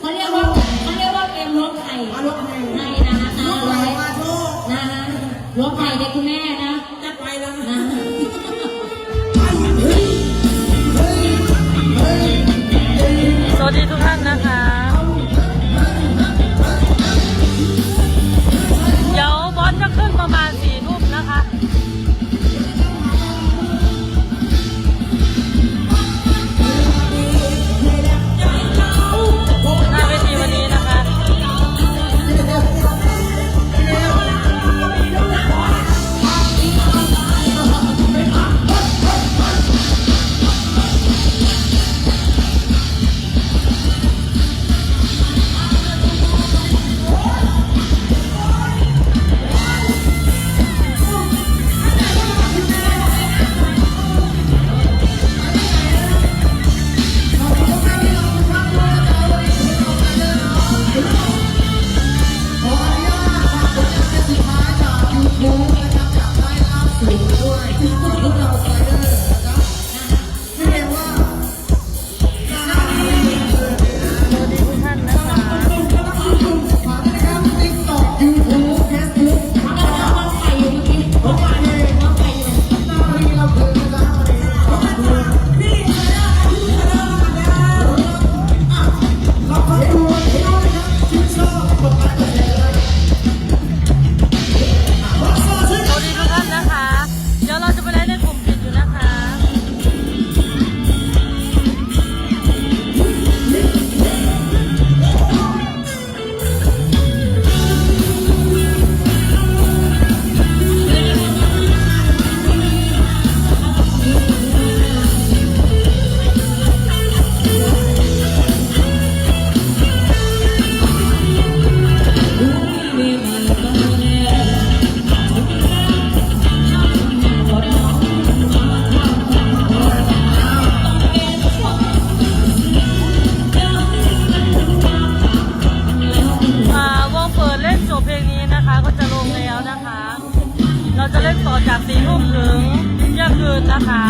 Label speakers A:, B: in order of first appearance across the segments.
A: เขา
B: เรียกว่าเขาเรียกว่าเป็นรถไถ
A: มาลบให้
B: ไถนะนะ
A: ล
B: บ
A: มาโช
B: เด็คุณแม่นะ
A: จะ
C: สวัสดีทุก เรา
A: จะเล่น
C: ต่อจากสี่ทุ่มถึงเที่ยงคืนนะคะ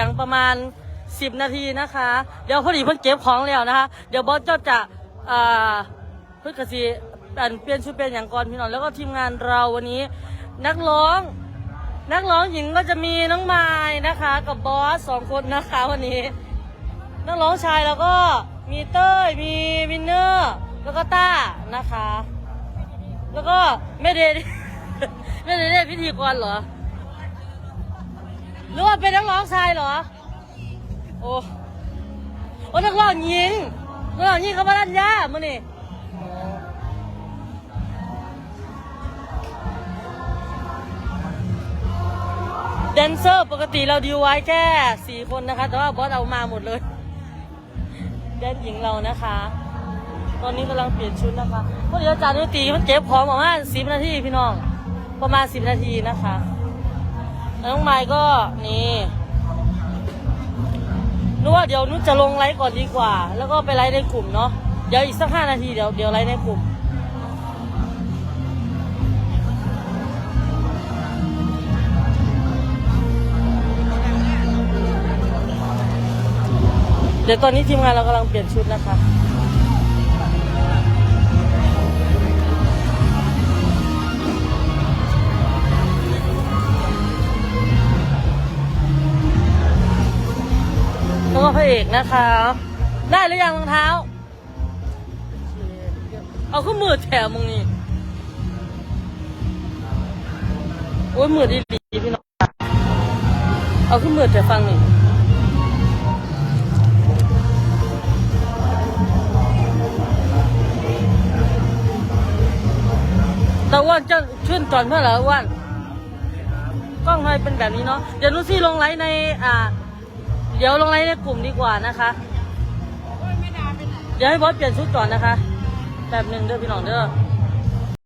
C: ยง
A: ประมาณ 10 นาทีนะคะ เดี๋ยวพอดีเพิ่นเก็บของแล้วนะคะ เดี๋ยวบอสเจ้าจะอ่าเพื่อกสีอันเปลี่ยนชุดเป็นอย่างก่อนพี่น้องแล้วก็ทีมงานเราวันนี้ นักร้องนักร้องหญิงก็จะมีน้องไม้นะคะ กับบอสสองคนนะคะวันนี้ นักร้องชายแล้วก็มีเต้ยมีวินเนอร์แล้วก็ต้านะคะ แล้วก็ไม่เดไม่เดได้พิธีกรเหรอ หรือว่าเป็นนักร้องชายเหรอ โอ้โอ้นักร้องหญิงนักร้องหญิงเขามาดันยามื่อนี่แดนเซอร์ปกติเราดีไว้แค่สี่คนนะคะ แต่ว่าบอสเอามาหมดเลย แดนหญิงเรานะคะ ตอนนี้กำลังเปลี่ยนชุดนะคะเพราะเดี๋ยวอาจารย์ดนตรีมันเก็บของประมาณสิบนาทีพี่น้อง ประมาณสิบนาทีนะคะ น้องไม้ก็นี่นึกว่าเดี๋ยวนุชจะลงไลฟ์ก่อนดีกว่า แล้วก็ไปไลฟ์ในกลุ่มเนาะเดี๋ยวอีกสักห้านาทีเดี๋ยวเดี๋ยวไลฟ์ในกลุ่มเดี๋ยวตอนนี้ทีมงานเรากำลังเปลี่ยนชุดนะคะ นะคะได้หรือยังรองเท้า เอาขึ้นมือแถมมึงนี่โอ้ยมือดีดีพี่น้อง เอาขึ้นมือแต่ฟังนี่ต่อ้ว่านจะชื่นตอนเมื่อไหรอ้ว่านกล้องทำไมเป็นแบบนี้เนาะ เดี๋ยวนุซี่ลงไลฟ์ในอ่า เดี๋ยวลงไลน์ในกลุ่มดีกว่านะคะ เดี๋ยวให้บอสเปลี่ยนชุดก่อนนะคะ แบบหนึ่งเด้อพี่น้องเด้อ